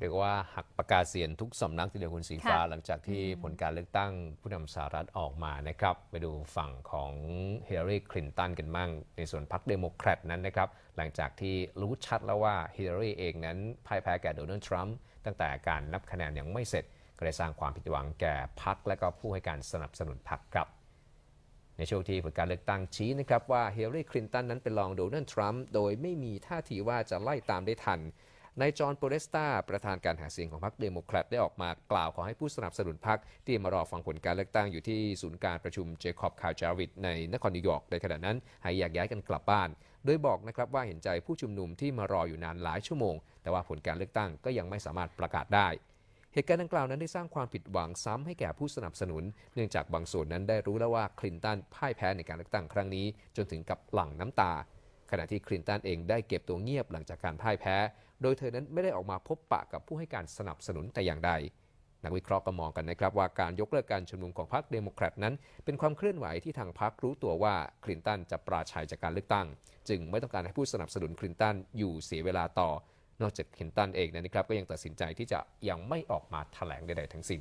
เรียกว่าหักปากกาเสียนทุกสำนักทีเดียวคุณสีฟ้าค่ะหลังจากที่ผลการเลือกตั้งผู้นำสหรัฐออกมานะครับ ไปดูฝั่งของฮิลลารีคลินตันกันบ้าง ในส่วนพรรคเดโมแครตนั้นนะครับ หลังจากที่รู้ชัดแล้วว่าฮิลลารีเองนั้นพ่ายแพ้แก่โดนัลด์ทรัมป์ตั้งแต่การนับคะแนนยังไม่เสร็จ ก็ได้สร้างความผิดหวังแก่พรรคและก็ผู้ให้การสนับสนุนพรรคครับในช่วงที่ผลการเลือกตั้งชี้นะครับว่าฮิลลารีคลินตันนั้นเป็นรองโดนัลด์ทรัมป์โดยไม่มีท่าทีว่าจะไล่ตามได้ทัน นายจอห์นโปเรสตาประธานการหาเสียงของพรรคเดโมแครตได้ออกมากล่าวขอให้ผู้สนับสนุนพรรคที่มารอฟังผลการเลือกตั้งอยู่ที่ศูนย์การประชุมเจคอบคาวจาวิดในนครนิวยอร์กในขณะนั้นให้แยกย้ายกันกลับบ้าน โดยบอกนะครับว่าเห็นใจผู้ชุมนุมที่มารออยู่นานหลายชั่วโมง แต่ว่าผลการเลือกตั้งก็ยังไม่สามารถประกาศได้เหตุการณ์ดังกล่าวนั้นได้สร้างความผิดหวังซ้ำให้แก่ผู้สนับสนุน เนื่องจากบางส่วนนั้นได้รู้แล้วว่าคลินตันพ่ายแพ้ในการเลือกตั้งครั้งนี้ จนถึงกับหลั่งน้ำตา ขณะที่คลินตันเองได้เก็บตัวเงียบหลังจากการพ่ายแพ้ โดยเธอนั้นไม่ได้ออกมาพบปะกับผู้ให้การสนับสนุนแต่อย่างใด นักวิเคราะห์ก็มองกันนะครับว่าการยกเลิกการชุมนุมของพรรคเดโมแครตนั้น เป็นความเคลื่อนไหวที่ทางพรรครู้ตัวว่าคลินตันจะปราชัยจากการเลือกตั้ง จึงไม่ต้องการให้ผู้สนับสนุนคลินตันอยู่เสียเวลาต่อ นอกจากคลินตันเองนะครับก็ยังตัดสินใจที่จะยังไม่ออกมาแถลงใดๆทั้งสิ้น